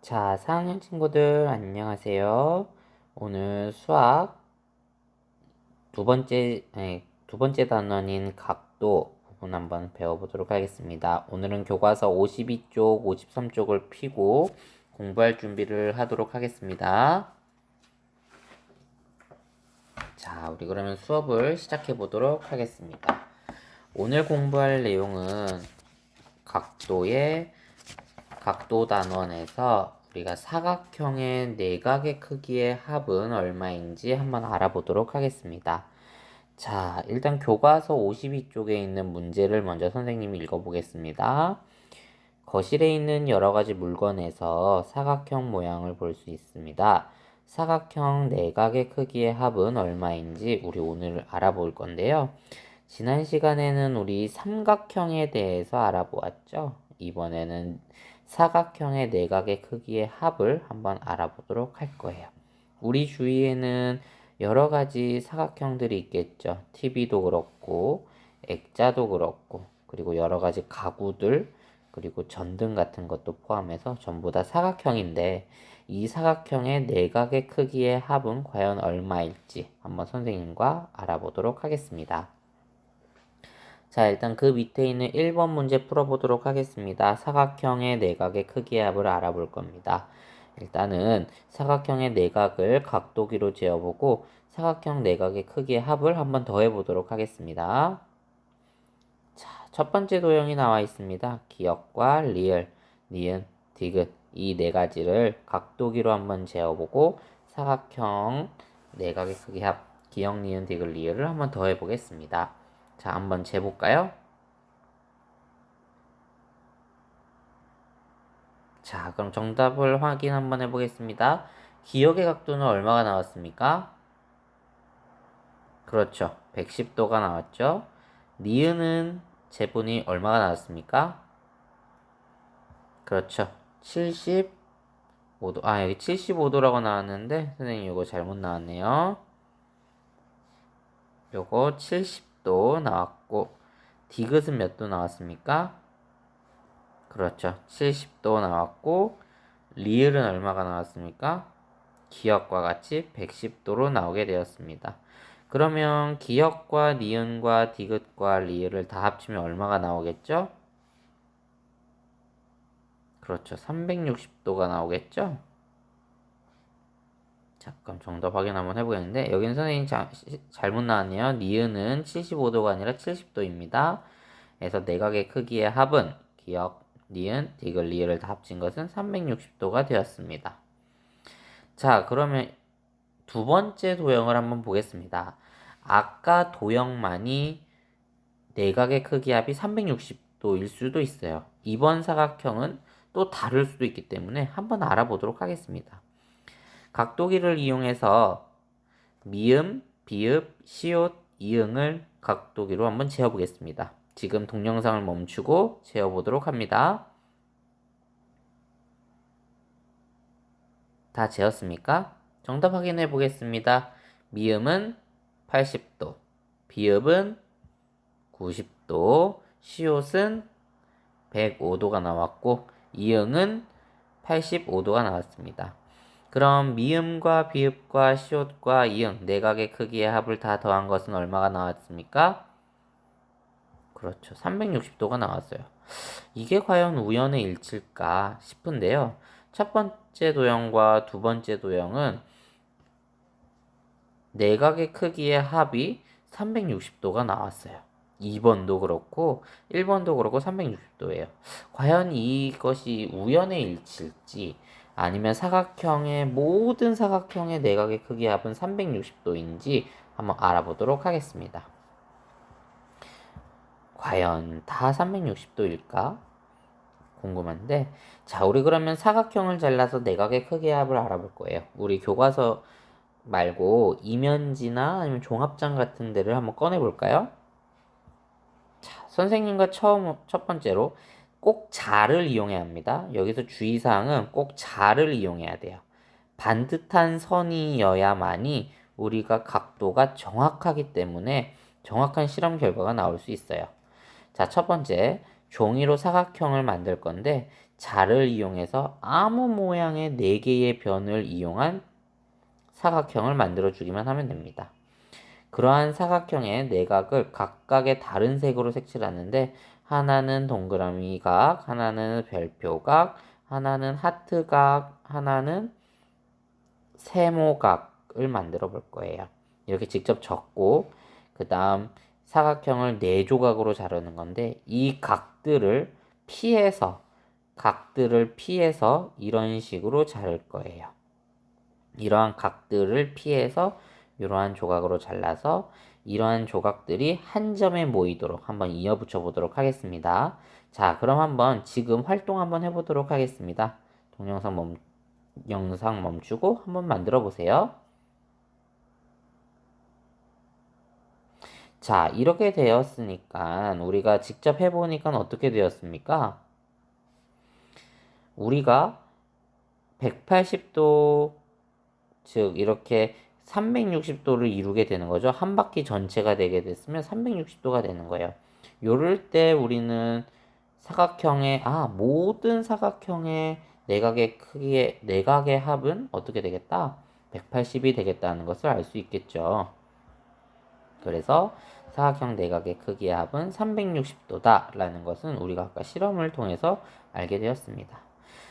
자, 4학년 친구들 안녕하세요. 오늘 수학 두 번째 아니, 두 번째 단원인 각도 부분 한번 배워보도록 하겠습니다. 오늘은 교과서 52쪽, 53쪽을 피고 공부할 준비를 하도록 하겠습니다. 자, 우리 그러면 수업을 시작해 보도록 하겠습니다. 오늘 공부할 내용은 각도의 각도 단원에서 우리가 사각형의 내각의 크기의 합은 얼마인지 한번 알아보도록 하겠습니다. 자, 일단 교과서 52쪽에 있는 문제를 먼저 선생님이 읽어보겠습니다. 거실에 있는 여러 가지 물건에서 사각형 모양을 볼 수 있습니다. 사각형 내각의 크기의 합은 얼마인지 우리 오늘 알아볼 건데요. 지난 시간에는 우리 삼각형에 대해서 알아보았죠. 이번에는 사각형의 내각의 크기의 합을 한번 알아보도록 할 거예요. 우리 주위에는 여러 가지 사각형들이 있겠죠. TV도 그렇고, 액자도 그렇고, 그리고 여러 가지 가구들, 그리고 전등 같은 것도 포함해서 전부 다 사각형인데, 이 사각형의 내각의 크기의 합은 과연 얼마일지 한번 선생님과 알아보도록 하겠습니다. 자, 일단 그 밑에 있는 1번 문제 풀어보도록 하겠습니다. 사각형의 내각의 크기의 합을 알아볼 겁니다. 일단은 사각형의 내각을 각도기로 재어보고 사각형 내각의 크기의 합을 한번 더 해 보도록 하겠습니다. 자, 첫 번째 도형이 나와 있습니다. 기역과 리을, 니은, 디귿 이 네 가지를 각도기로 한번 재어보고 사각형 내각의 크기 합, 기역, 니은, 디귿, 리을을 한번 더 해 보겠습니다. 자, 한번 재볼까요? 자, 그럼 정답을 확인 한번 해보겠습니다. 기역의 각도는 얼마가 나왔습니까? 그렇죠. 110도가 나왔죠. 니은은 제분이 얼마가 나왔습니까? 그렇죠. 75도. 아, 여기 75도라고 나왔는데, 선생님 이거 잘못 나왔네요. 요거 70 도 나왔고, 디귿은 몇 도 나왔습니까? 그렇죠. 70도 나왔고, 리을은 얼마가 나왔습니까? 기역과 같이 110도로 나오게 되었습니다. 그러면 기역과 니은과 디귿과 리을을 다 합치면 얼마가 나오겠죠? 그렇죠. 360도가 나오겠죠? 잠깐 정답 확인 한번 해보겠는데 여기는 선생님 자, 시, 잘못 나왔네요. 니은은 75도가 아니라 70도입니다. 그래서 내각의 크기의 합은 기역, 니은, 디귿, 리을을 다 합친 것은 360도가 되었습니다. 자 그러면 두 번째 도형을 한번 보겠습니다. 아까 도형만이 내각의 크기 합이 360도일 수도 있어요. 이번 사각형은 또 다를 수도 있기 때문에 한번 알아보도록 하겠습니다. 각도기를 이용해서 미음, 비읍, 시옷, 이응을 각도기로 한번 재어보겠습니다. 지금 동영상을 멈추고 재어보도록 합니다. 다 재었습니까? 정답 확인해 보겠습니다. 미음은 80도, 비읍은 90도, 시옷은 105도가 나왔고 이응은 85도가 나왔습니다. 그럼 미음과 비읍과 시옷과 이응 내각의 크기의 합을 다 더한 것은 얼마가 나왔습니까? 그렇죠. 360도가 나왔어요. 이게 과연 우연의 일치일까 싶은데요. 첫 번째 도형과 두 번째 도형은 내각의 크기의 합이 360도가 나왔어요. 2번도 그렇고 1번도 그렇고 360도예요. 과연 이것이 우연의 일치일지 아니면 사각형의 모든 사각형의 내각의 크기 합은 360도인지 한번 알아보도록 하겠습니다. 과연 다 360도일까? 궁금한데 자 우리 그러면 사각형을 잘라서 내각의 크기 합을 알아볼 거예요. 우리 교과서 말고 이면지나 아니면 종합장 같은 데를 한번 꺼내 볼까요? 자, 선생님과 처음 첫 번째로 꼭 자를 이용해야 합니다. 여기서 주의사항은 꼭 자를 이용해야 돼요. 반듯한 선이어야만이 우리가 각도가 정확하기 때문에 정확한 실험 결과가 나올 수 있어요. 자, 첫 번째, 종이로 사각형을 만들 건데 자를 이용해서 아무 모양의 네 개의 변을 이용한 사각형을 만들어 주기만 하면 됩니다. 그러한 사각형의 내각을 각각의 다른 색으로 색칠하는데 하나는 동그라미 각, 하나는 별표 각, 하나는 하트 각, 하나는 세모각을 만들어 볼 거예요. 이렇게 직접 적고 그 다음 사각형을 네 조각으로 자르는 건데 이 각들을 피해서 각들을 피해서 이런 식으로 자를 거예요. 이러한 각들을 피해서 이러한 조각으로 잘라서 이러한 조각들이 한 점에 모이도록 한번 이어붙여 보도록 하겠습니다. 자, 그럼 한번 지금 활동 한번 해보도록 하겠습니다. 동영상 멈, 영상 멈추고 한번 만들어 보세요. 자, 이렇게 되었으니까 우리가 직접 해보니까 어떻게 되었습니까? 우리가 180도 즉 이렇게 360도를 이루게 되는 거죠. 한 바퀴 전체가 되게 됐으면 360도가 되는 거예요. 요럴 때 우리는 사각형의 아 모든 사각형의 내각의 크기의 내각의 합은 어떻게 되겠다? 180이 되겠다는 것을 알 수 있겠죠. 그래서 사각형 내각의 크기의 합은 360도다 라는 것은 우리가 아까 실험을 통해서 알게 되었습니다.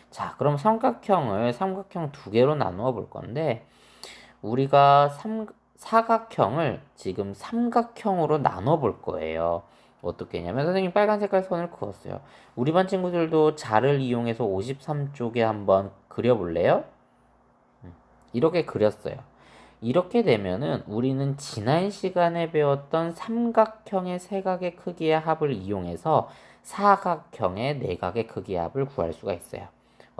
자, 그럼 삼각형을 삼각형 두 개로 나누어 볼 건데 우리가 삼, 사각형을 지금 삼각형으로 나눠 볼 거예요. 어떻게 했냐면 선생님 빨간 색깔 선을 그었어요. 우리 반 친구들도 자를 이용해서 53쪽에 한번 그려볼래요? 음, 이렇게 그렸어요. 이렇게 되면은 우리는 지난 시간에 배웠던 삼각형의 세각의 크기의 합을 이용해서 사각형의 내각의 크기의 합을 구할 수가 있어요.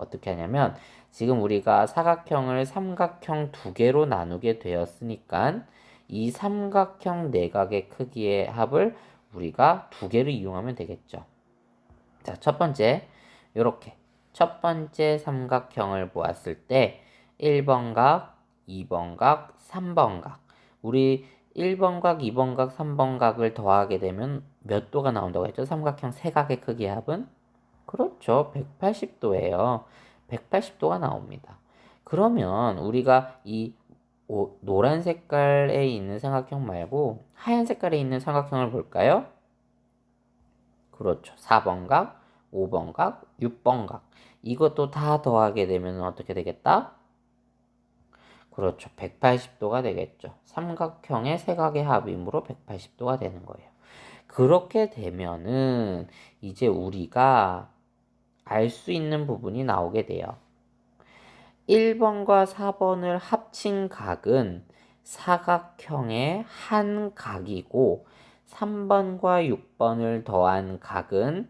어떻게 하냐면 지금 우리가 사각형을 삼각형 두 개로 나누게 되었으니까 이 삼각형 내각의 크기의 합을 우리가 두 개를 이용하면 되겠죠. 자, 첫 번째 이렇게 첫 번째 삼각형을 보았을 때 1번 각, 2번 각, 3번 각 우리 1번 각, 2번 각, 3번 각을 더하게 되면 몇 도가 나온다고 했죠? 삼각형 세각의 크기의 합은? 그렇죠. 180도예요. 180도가 나옵니다. 그러면 우리가 이 오, 노란 색깔에 있는 삼각형 말고 하얀 색깔에 있는 삼각형을 볼까요? 그렇죠. 4번각, 5번각, 6번각. 이것도 다 더하게 되면 어떻게 되겠다? 그렇죠. 180도가 되겠죠. 삼각형의 세각의 합임으로 180도가 되는 거예요. 그렇게 되면은 이제 우리가 알 수 있는 부분이 나오게 돼요. 1번과 4번을 합친 각은 사각형의 한 각이고 3번과 6번을 더한 각은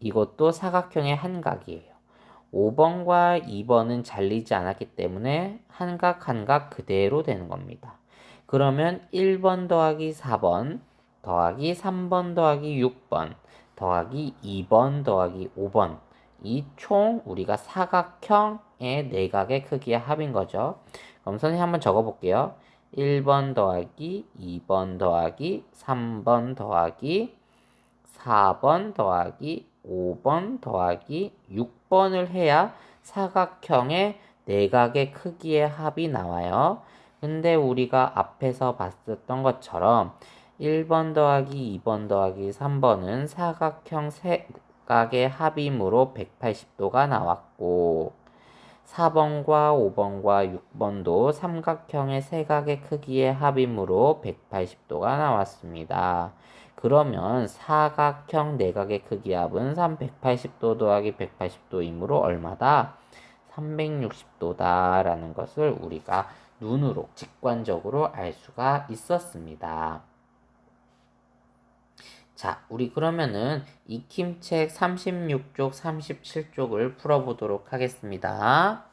이것도 사각형의 한 각이에요. 5번과 2번은 잘리지 않았기 때문에 한각 한각 그대로 되는 겁니다. 그러면 1번 더하기 4번 더하기 3번 더하기 6번 더하기 2번 더하기 5번 이 총 우리가 사각형의 내각의 크기의 합인 거죠. 그럼 선생님 한번 적어 볼게요. 1번 더하기 2번 더하기 3번 더하기 4번 더하기 5번 더하기 6번을 해야 사각형의 내각의 크기의 합이 나와요. 근데 우리가 앞에서 봤었던 것처럼 1번 더하기 2번 더하기 3번은 사각형 세각의 합임으로 180도가 나왔고 4번과 5번과 6번도 삼각형의 세각의 크기의 합임으로 180도가 나왔습니다. 그러면 사각형 내각의 크기 합은 380도 더하기 180도이므로 얼마다? 360도다 라는 것을 우리가 눈으로 직관적으로 알 수가 있었습니다. 자, 우리 그러면은 익힘책 36쪽, 37쪽을 풀어보도록 하겠습니다.